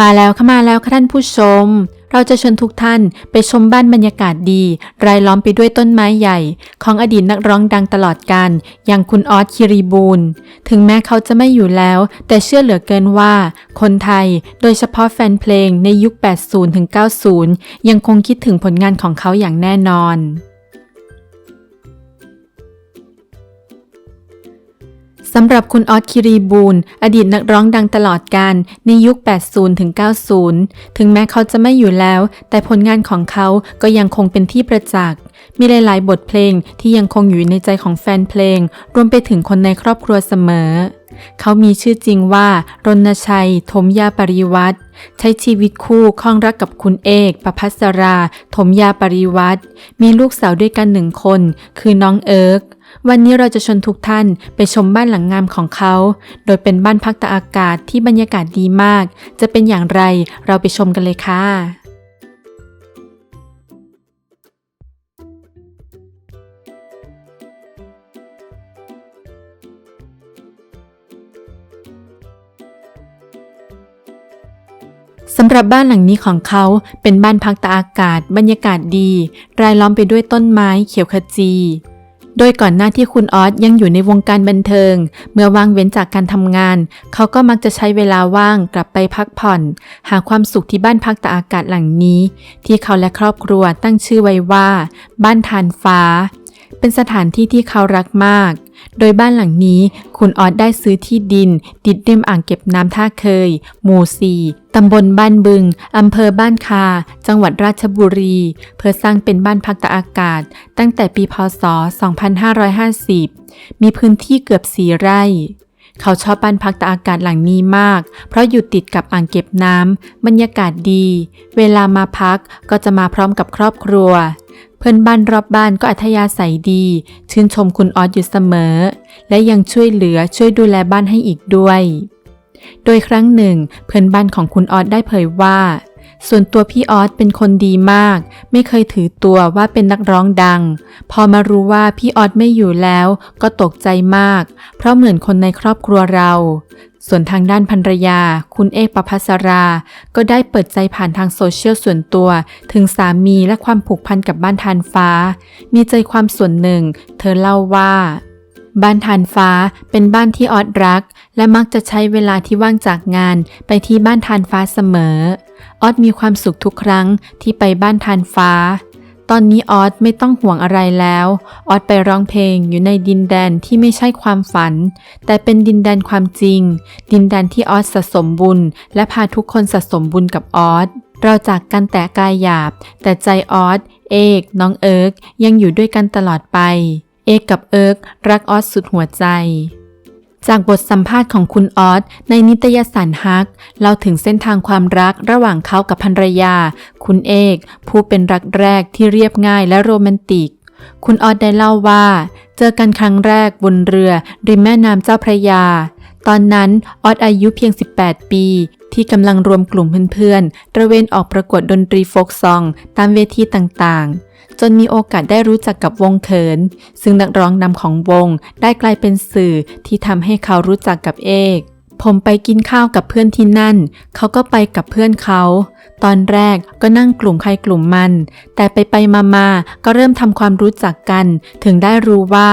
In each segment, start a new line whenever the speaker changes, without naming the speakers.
มาแล้วค่ะมาแล้วค่ะท่านผู้ชม เราจะเชิญทุกท่านไปชมบ้านบรรยากาศดี รายล้อมไปด้วยต้นไม้ใหญ่ ของอดีตนักร้องดังตลอดกาลอย่างคุณออสคิริบูลถึงแม้เขาจะไม่อยู่แล้ว แต่เชื่อเหลือเกินว่า คนไทยโดยเฉพาะแฟนเพลงในยุค 80ถึง90 ยังคงคิดถึงผลงานของเขาอย่างแน่นอน สำหรับคุณออสคิรีบูลอดีตนักร้องดังตลอดการในยุค 80 ถึง 90 ถึงแม้เขาจะไม่อยู่แล้ว แต่ผลงานของเขาก็ยังคงเป็นที่ประจักษ์ มีหลาย ๆ บทเพลงที่ยังคงอยู่ในใจของแฟนเพลง รวมไปถึงคนในครอบครัวเสมอ เขามีชื่อจริงว่ารณชัย ถมยาปริวัติใช้ชีวิตคู่ข้องรักกับคุณเอกประพัสรา ถมยาปริวัติมีลูกสาวด้วยกันหนึ่งคน คือน้องเอิร์ก วันนี้เราจะชวนทุกท่านไปชมบ้านหลังงามของเขา โดยเป็นบ้านพักตากอากาศที่บรรยากาศดีมาก จะเป็นอย่างไรเราไปชมกันเลยค่ะสำหรับบ้านหลังนี้ของเขาเป็นบ้านพักตากอากาศ บรรยากาศดี รายล้อมไปด้วยต้นไม้เขียวขจี โดยก่อนหน้าที่คุณออสยังอยู่ในวงการบันเทิง เมื่อว่างเว้นจากการทำงาน เขาก็มักจะใช้เวลาว่างกลับไปพักผ่อน หาความสุขที่บ้านพักตากอากาศหลังนี้ ที่เขาและครอบครัวตั้งชื่อไว้ว่า บ้านทานฟ้า เป็นสถานที่ที่เขารักมาก โดยบ้านหลังนี้คุณออสได้ซื้อที่ดิน ติดริมอ่างเก็บน้ำท่าเคย หมู่สี่ตำบลบ้านบึง อำเภอบ้านคา จังหวัดราชบุรี เพื่อสร้างเป็นบ้านพักตากอากาศ ตั้งแต่ปีพศ 2550 มีพื้นที่เกือบสี่ไร่ เขาชอบบ้านพักตากอากาศหลังนี้มาก เพราะอยู่ติดกับอ่างเก็บน้ำบรรยากาศดี เวลามาพักก็จะมาพร้อมกับครอบครัว พื่อนบ้านรอบบ้านก็อัธยาศัยดี ชื่นชมคุณออสอยู่เสมอ และยังช่วยเหลือช่วยดูแลบ้านให้อีกด้วย โดยครั้งหนึ่ง เพื่อนบ้านของคุณออสได้เผยว่า ส่วนตัวพี่ออสเป็นคนดีมาก ไม่เคยถือตัวว่าเป็นนักร้องดัง พอมารู้ว่าพี่ออสไม่อยู่แล้ว ก็ตกใจมาก เพราะเหมือนคนในครอบครัวเรา ส่วนทางด้านภรรยา คุณเอกประพัสรา ก็ได้เปิดใจผ่านทางโซเชียลส่วนตัว ถึงสามีและความผูกพันกับบ้านทานฟ้า มีใจความส่วนหนึ่ง เธอเล่าว่า บ้านทานฟ้าเป็นบ้านที่ออดรัก และมักจะใช้เวลาที่ว่างจากงานไปที่บ้านทานฟ้าเสมอ ออดมีความสุขทุกครั้งที่ไปบ้านทานฟ้า ตอนนี้ออสไม่ต้องห่วงอะไรแล้ว ออสไปร้องเพลงอยู่ในดินแดนที่ไม่ใช่ความฝัน แต่เป็นดินแดนความจริง ดินแดนที่ออสสะสมบุญ และพาทุกคนสะสมบุญกับออสเราจากกันแต่กายหยาบ แต่ใจออสเอกน้องเอิร์กยังอยู่ด้วยกันตลอดไป เอกกับเอิร์กรักออสสุดหัวใจ จากบทสัมภาษณ์ของคุณออสในนิตยสารฮักเล่าถึงเส้นทางความรักระหว่างเขากับภรรยา คุณเอก ผู้เป็นรักแรกที่เรียบง่ายและโรแมนติก คุณออสได้เล่าว่า เจอกันครั้งแรกบนเรือริมแม่น้ำเจ้าพระยา ตอนนั้นออสอายุเพียง 18 ปี ที่กำลังรวมกลุ่มเพื่อนๆตระเวนออกประกวดดนตรีโฟกซอง ตามเวทีต่างๆ จนมีโอกาสได้รู้จักกับวงเขิน ซึ่งนักร้องนำของวงได้กลายเป็นสื่อที่ทำให้เขารู้จักกับเอก ผมไปกินข้าวกับเพื่อนที่นั่น เขาก็ไปกับเพื่อนเขา ตอนแรกก็นั่งกลุ่มใครกลุ่มมัน แต่ไปไปมามาก็เริ่มทำความรู้จักกัน ถึงได้รู้ว่า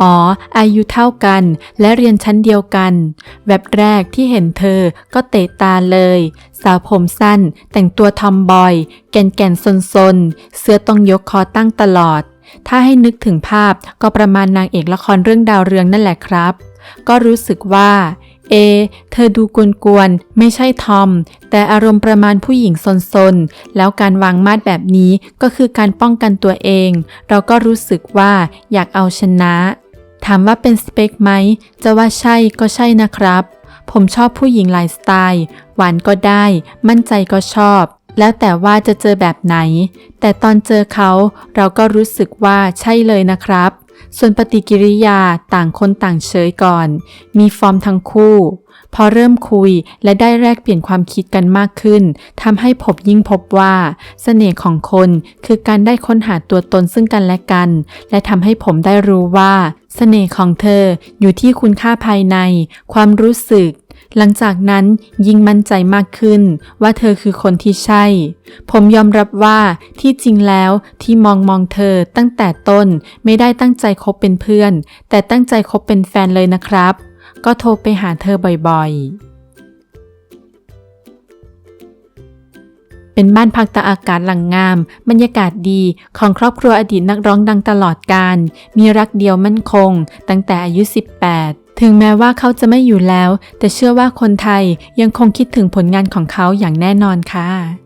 อ๋อ อายุเท่ากัน และเรียนชั้นเดียวกัน แวบแรกที่เห็นเธอก็เตะตาเลย สาวผมสั้น แต่งตัวทอมบอย แก่นแก่นซนซนเสื้อต้องยกคอตั้งตลอด ถ้าให้นึกถึงภาพก็ประมาณนางเอกละครเรื่องดาวเรืองนั่นแหละครับ ก็รู้สึกว่า อ เธอดูกวนๆ ไม่ใช่ทอม แต่อารมณ์ประมาณผู้หญิงซนๆ แล้วการวางมาดแบบนี้ก็คือการป้องกันตัวเอง เราก็รู้สึกว่าอยากเอาชนะ ถามว่าเป็นสเปคไหม จะว่าใช่ก็ใช่นะครับ ผมชอบผู้หญิงหลายสไตล์ หวานก็ได้ มั่นใจก็ชอบ แล้วแต่ว่าจะเจอแบบไหน แต่ตอนเจอเขา เราก็รู้สึกว่าใช่เลยนะครับ ส่วนปฏิกิริยาต่างคนต่างเฉยก่อน มีฟอร์มทั้งคู่ พอเริ่มคุยและได้แลกเปลี่ยนความคิดกันมากขึ้นทำให้ผมยิ่งพบว่าเสน่ห์ของคนคือการได้ค้นหาตัวตนซึ่งกันและกัน และทำให้ผมได้รู้ว่าเสน่ห์ของเธออยู่ที่คุณค่าภายใน ความรู้สึก หลังจากนั้นยิ่งมั่นใจมากขึ้นว่าเธอคือคนที่ใช่ ผมยอมรับว่าที่จริงแล้วที่มองมองเธอตั้งแต่ต้นไม่ได้ตั้งใจคบเป็นเพื่อน แต่ตั้งใจคบเป็นแฟนเลยนะครับ ก็โทรไปหาเธอบ่อยๆ เป็นบ้านพักตากอากาศหลังงาม บรรยากาศดีของครอบครัวอดีตนักร้องดังตลอดการ มีรักเดียวมั่นคง ตั้งแต่อายุ 18 ถึงแม้ว่าเขาจะไม่อยู่แล้ว แต่เชื่อว่าคนไทยยังคงคิดถึงผลงานของเขาอย่างแน่นอนค่ะ